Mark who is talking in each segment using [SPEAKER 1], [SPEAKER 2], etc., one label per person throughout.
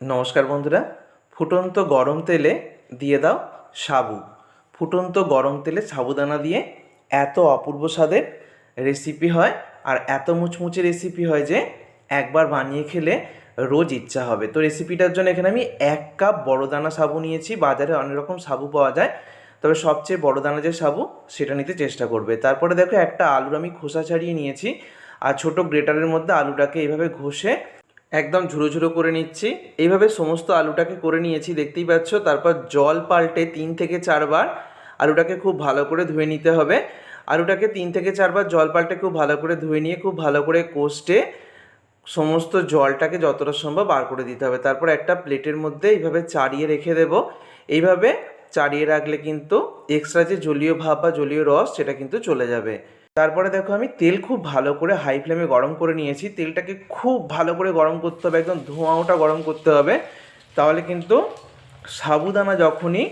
[SPEAKER 1] নমস্কার বন্ধুরা, ফুটন্ত গরম তেলে দিয়ে দাও সাবু। ফুটন্ত গরম তেলে সাবুদানা দিয়ে এত অপূর্ব স্বাদের রেসিপি হয় আর এত মুচমুচে রেসিপি হয় যে একবার বানিয়ে খেলে রোজ ইচ্ছা হবে। তো রেসিপিটার জন্য এখানে আমি এক কাপ বড় দানা সাবু নিয়েছি, বাজারে অনেক রকম সাবু পাওয়া যায়। তবে সবচেয়ে বড় দানা যে সাবু, সেটা নিতে চেষ্টা করবে। তারপরে দেখো একটা আলুর আমি খোসা ছাড়িয়ে নিয়েছি, আর ছোট গ্রেটারের মধ্যে আলুটাকে এইভাবে ঘষে একদম ঝুরো ঝুরো করে নিচ্ছি। এইভাবে সমস্ত আলুটাকে করে নিয়েছি, দেখতেই পাচ্ছ। তারপর জল পাল্টে তিন থেকে চারবার আলুটাকে খুব ভালো করে ধুয়ে নিতে হবে। আলুটাকে তিন থেকে চারবার জল পাল্টে খুব ভালো করে ধুয়ে নিয়ে, খুব ভালো করে কোষ্টে সমস্ত জলটাকে যতটা সম্ভব বার করে দিতে হবে। তারপর একটা প্লেটের মধ্যে এইভাবে চাড়িয়ে রেখে দেব। এইভাবে চাড়িয়ে রাখলে কিন্তু এক্সট্রা যে জলীয় ভাব বা জলীয় রস, সেটা কিন্তু চলে যাবে। তারপরে দেখো আমি তেল খুব ভালো করে হাই ফ্লেমে গরম করে নিয়েছি। তেলটাকে খুব ভালো করে গরম করতে হবে, একদম ধোঁয়াওটা গরম করতে হবে। তাহলে কিন্তু সাবুদানা যখনই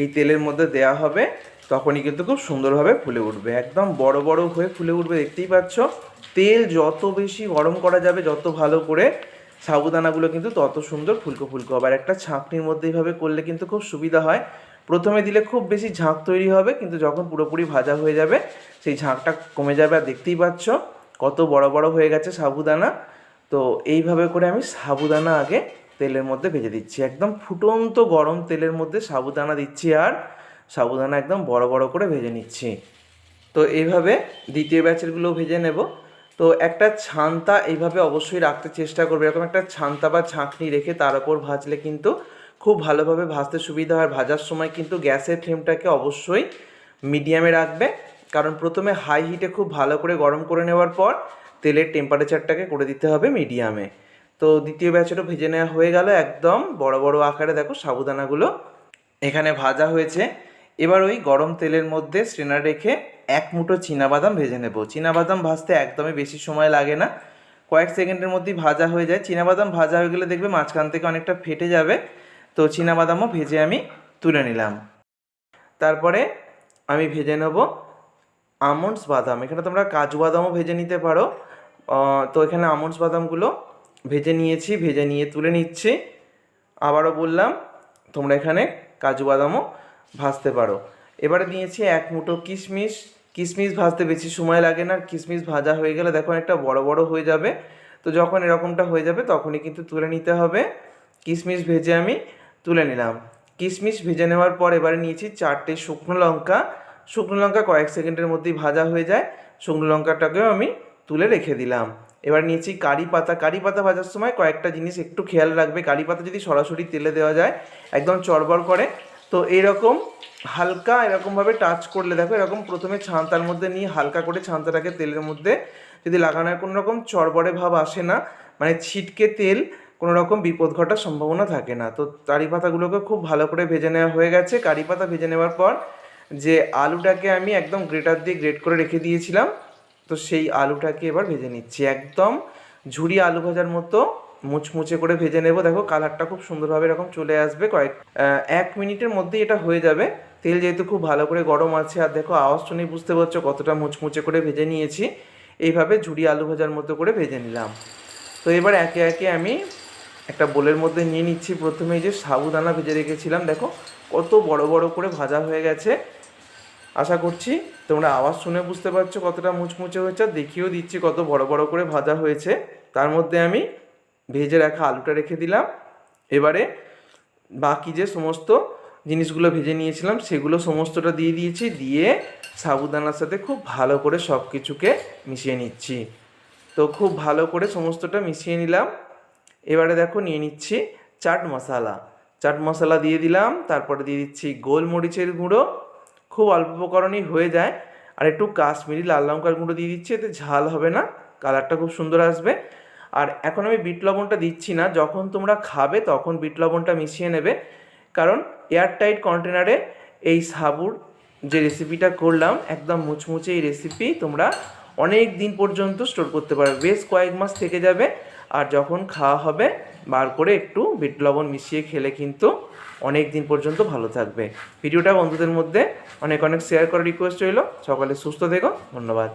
[SPEAKER 1] এই তেলের মধ্যে দেয়া হবে, তখনই কিন্তু খুব সুন্দরভাবে ফুলে উঠবে। একদম বড় বড় হয়ে ফুলে উঠবে, দেখতেই পাচ্ছ? তেল যত বেশি গরম করা যাবে, যত ভালো করে সাবুদানাগুলো কিন্তু তত সুন্দর ফুলকো ফুলকো হবে। আর একটা ছাঁকনির মধ্যে এইভাবে করলে কিন্তু খুব সুবিধা হয়। প্রথমে দিলে খুব বেশি ঝাঁক তৈরি হবে, কিন্তু যখন পুরোপুরি ভাজা হয়ে যাবে সেই ঝাঁকটা কমে যাবে আর দেখতেই পাচ্ছ কত বড় বড় হয়ে গেছে সাবুদানা। তো এইভাবে করে আমি সাবুদানা আগে তেলের মধ্যে ভেজে দিচ্ছি। একদম ফুটন্ত গরম তেলের মধ্যে সাবুদানা দিচ্ছি আর সাবুদানা একদম বড় বড় করে ভেজে নিচ্ছি। তো এইভাবে দ্বিতীয় ব্যাচেরগুলো ভেজে নেব। তো একটা ছান্তা এইভাবে অবশ্যই রাখতে চেষ্টা করবে। এরকম একটা ছান্তা বা ছাঁকনি রেখে তার ওপর ভাজলে কিন্তু খুব ভালোভাবে ভাজতে সুবিধা হয়। ভাজার সময় কিন্তু গ্যাসের ফ্লেমটাকে অবশ্যই মিডিয়ামে রাখবে। কারণ প্রথমে হাই হিটে খুব ভালো করে গরম করে নেওয়ার পর তেলের টেম্পারেচারটাকে করে দিতে হবে মিডিয়ামে তো দ্বিতীয় ব্যাচেরও ভেজে নেওয়া হয়ে গেল একদম। বড় বড় আকারে দেখো সাবুদানাগুলো এখানে ভাজা হয়েছে। এবার ওই গরম তেলের মধ্যে স্ট্রেনার রেখে এক মুঠো বাদাম ভেজে নেব। বাদাম ভাজতে একদমই বেশি সময় লাগে না। কয়েক সেকেন্ডের মধ্যেই ভাজা হয়ে যায়। বাদাম ভাজা হয়ে গেলে দেখবে মাঝখান থেকে অনেকটা ফেটে যাবে। তো বাদামও ভেজে আমি তুলে নিলাম। তারপরে আমি ভেজে নেব আমন্ডস বাদাম, এখানে তোমরা কাজু বাদামও ভেজে নিতে পারো। তো এখানে আমন্ডস বাদামগুলো ভেজে নিয়েছি, ভেজে নিয়ে তুলে নিচ্ছি। আবারও বললাম, তোমরা এখানে কাজু বাদামও ভাজতে পারো। এবারে নিয়েছি এক মুঠো কিশমিশ। কিশমিশ ভাজতে বেশি সময় লাগে না কিশমিশ ভাজা হয়ে গেলে দেখো একটা বড় বড় হয়ে যাবে। তো যখন এরকমটা হয়ে যাবে তখনই কিন্তু তুলে নিতে হবে। কিশমিশ ভেজে আমি তুলে নিলাম। কিশমিশ ভেজে নেওয়ার পর এবারে নিয়েছি চারটে শুকনো লঙ্কা। শুকনো লঙ্কা কয়েক সেকেন্ডের মধ্যেই ভাজা হয়ে যায়। শুকনো লঙ্কাটাকেও আমি তুলে রেখে দিলাম। এবার নিয়েছি কারি পাতা। কারি পাতা ভাজার সময় কয়েকটা জিনিস একটু খেয়াল রাখবে। কারি পাতা যদি সরাসরি তেলে দেওয়া যায়, একদম চড়বড় করে, তো এরকম হালকা এরকমভাবে টাচ করলে দেখো, এরকম প্রথমে ছান্তার মধ্যে নিয়ে হালকা করে ছান্তাটাকে তেলের মধ্যে যদি লাগানোর কোনো রকম চড়বড়ে ভাব আসে না মানে ছিটকে তেল কোনো রকম বিপদ ঘটার সম্ভাবনা থাকে না। তো কারি পাতাগুলোকে খুব ভালো করে ভেজে নেওয়া হয়ে গেছে। কারি পাতা ভেজে নেওয়ার পর যে আলুটাকে আমি একদম গ্রেটার দিয়ে গ্রেট করে রেখে দিয়েছিলাম, তো সেই আলুটাকে এবার ভেজে নিচ্ছি। একদম ঝুড়ি আলু ভাজার মতো মুচমুচে করে ভেজে নেব। দেখো কালারটা খুব সুন্দরভাবে এরকম চলে আসবে কয়েক এক মিনিটের মধ্যেই এটা হয়ে যাবে। তেল যেহেতু খুব ভালো করে গরম আছে, আর দেখো আওয়াজ শুনেই বুঝতে পারছ কতটা মুচমুচে করে ভেজে নিয়েছি। এইভাবে ঝুড়ি আলু ভাজার মতো করে ভেজে নিলাম। তো এবার একে একে আমি একটা বোলের মধ্যে নিয়ে নিচ্ছি। প্রথমে এই যে সাবুদানা ভেজে রেখেছিলাম, দেখো কত বড় বড় করে ভাজা হয়ে গেছে। আশা করছি তোমরা আওয়াজ শুনে বুঝতে পারছ কতটা মুচমুচে হয়েছে। দেখিয়েও দিচ্ছি কত বড় বড় করে ভাজা হয়েছে। তার মধ্যে আমি ভেজে রাখা আলুটা রেখে দিলাম। এবারে বাকি যে সমস্ত জিনিসগুলো ভেজে নিয়েছিলাম, সেগুলো সমস্তটা দিয়ে দিয়েছি। দিয়ে সাবুদানার সাথে খুব ভালো করে সব কিছুকে মিশিয়ে নিচ্ছি। তো খুব ভালো করে সমস্তটা মিশিয়ে নিলাম। এবারে দেখো নিয়ে নিচ্ছি চাট মশলা। চাট মশলা দিয়ে দিলাম, তারপরে দিয়ে দিচ্ছি গোলমরিচের গুঁড়ো। খুব অল্প উপকরণই হয়ে যায়। আর একটু কাশ্মীরি লাল লঙ্কার গুঁড়ো দিয়ে দিচ্ছি, এতে ঝাল হবে না, কালারটা খুব সুন্দর আসবে। আর এখন আমি বিট লবণটা দিচ্ছি না, যখন তোমরা খাবে তখন বিট লবণটা মিশিয়ে নেবে। কারণ এয়ারটাইট কন্টেনারে এই সাবুর যে রেসিপিটা করলাম, একদম মুচমুচে এই রেসিপি তোমরা অনেক দিন পর্যন্ত স্টোর করতে পারবে। বেশ কয়েক মাস থেকে যাবে। আর যখন খাওয়া হবে, বার করে একটু বিট লবণ মিশিয়ে খেলে কিন্তু অনেক দিন পর্যন্ত ভালো থাকবে। ভিডিওটা বন্ধুদের মধ্যে অনেক অনেক শেয়ার করার রিকোয়েস্ট রইল। সকালে সুস্থ থেকো। ধন্যবাদ।